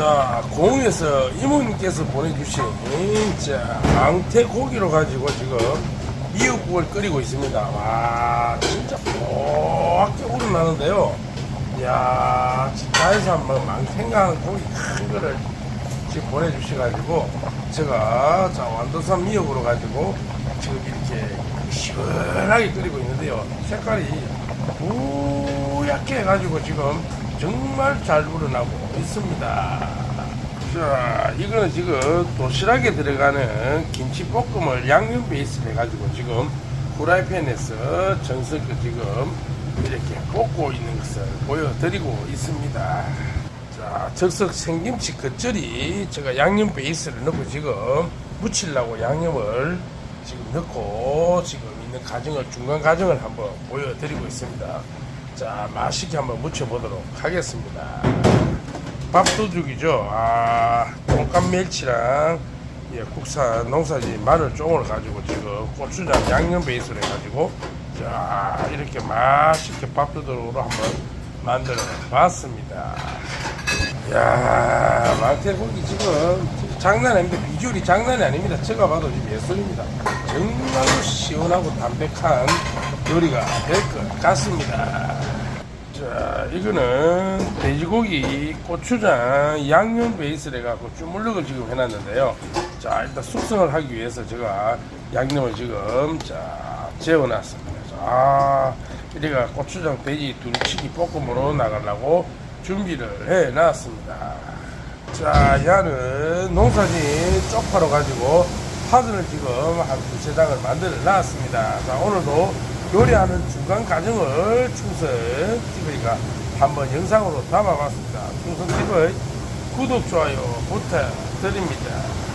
자, 공에서 이모님께서 보내주신 진짜 망태 고기로 가지고 지금 미역국을 끓이고 있습니다. 와, 진짜 뽀얗게 우러나는데요. 이야, 집사에서 한번 하는 고기 큰 거를 지금 보내주셔가지고 제가 자, 완도산 미역으로 가지고 지금 이렇게 시원하게 끓이고 있는데요. 색깔이 뿌옇게 해가지고 지금 정말 잘 우러나고 있습니다. 자, 이거는 지금 도시락에 들어가는 김치볶음을 양념 베이스로 해가지고 지금 후라이팬에서 정석을 지금 이렇게 볶고 있는 것을 보여드리고 있습니다. 자, 적석 생김치 겉절이 제가 양념 베이스를 넣고 지금 무치려고 양념을 지금 넣고 지금 있는 과정을 중간 과정을 한번 보여드리고 있습니다. 자, 맛있게 한번 무쳐보도록 하겠습니다. 밥도둑이죠. 아, 똥감 멸치랑 예, 국산 농사지 마늘 종을 가지고 지금 고추장 양념 베이스로 해가지고 자 이렇게 맛있게 밥도둑으로 한번 만들어 봤습니다. 야 망태고기 지금 장난 아닙니다. 비주얼이 장난이 아닙니다. 제가 봐도 지금 예술입니다. 정말로 시원하고 담백한 요리가 될 것 같습니다. 자, 이거는 돼지고기 고추장 양념 베이스를 해갖고 주물럭을 지금 해놨는데요. 자, 일단 숙성을 하기 위해서 제가 양념을 지금 자 재워놨습니다. 자, 이래가 고추장 돼지 두루치기 볶음으로 나가려고 준비를 해놨습니다. 자, 야는 농사진 쪽파로 가지고 파전을 지금 한 두세 장을 만들어 놨습니다. 자, 오늘도 요리하는 중간 과정을 충성 TV가 한번 영상으로 담아봤습니다. 충성 TV 구독, 좋아요 부탁드립니다.